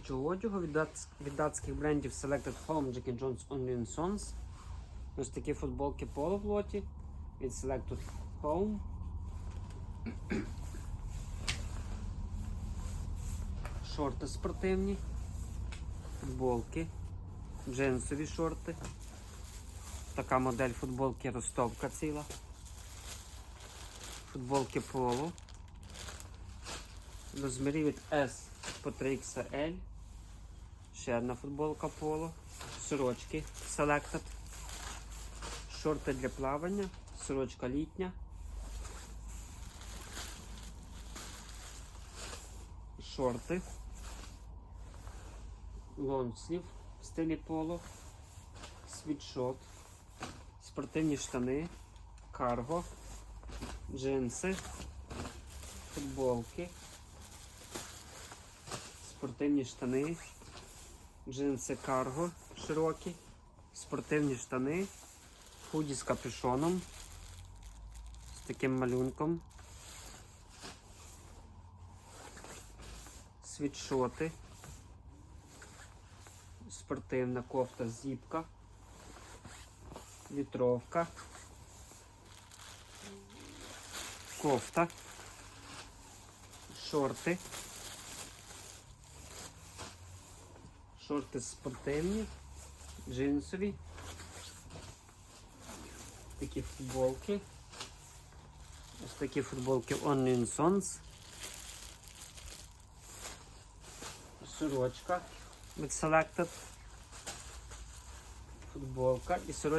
чоловічого одягу від, дац- від датських брендів Selected Home, Jack Jones Only Sons. Ось такі футболки поло в лоті від Selected Home. Шорти спортивні, футболки, джинсові шорти. Така модель футболки ростовка ціла. Футболки поло. Розмірі від S по 3XL. Ще одна футболка поло. Сорочки Selected. Шорти для плавання. Сорочка літня. Шорти. Лонслів в стилі поло. Світшот. Спортивні штани. Карго. Джинси. Футболки. Спортивні штани. Джинси карго широкі. Спортивні штани. Худі з капюшоном. З таким малюнком. Світшоти. Спортивна кофта зіпка. Вітровка. Кофта. Шорти. Шорти спортивні, джинсові. Такі футболки. Ось такі футболки Only Sons. Сорочка від Selected. Футболка і сорочка.